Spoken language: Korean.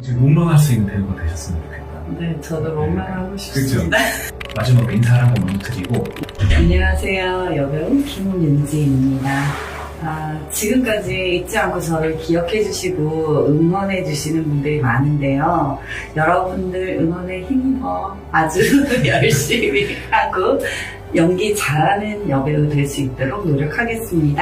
지금 롱런할 수 있는 배우가 되셨으면 좋겠다. 네, 저도 롱런하고 싶습니다. 마지막으로 인사를 한번 먼저 드리고 안녕하세요. 여배우 김윤지입니다. 아, 지금까지 잊지 않고 저를 기억해 주시고 응원해 주시는 분들이 많은데요. 여러분들 응원에 힘입어 아주 열심히 하고 연기 잘하는 여배우 될 수 있도록 노력하겠습니다.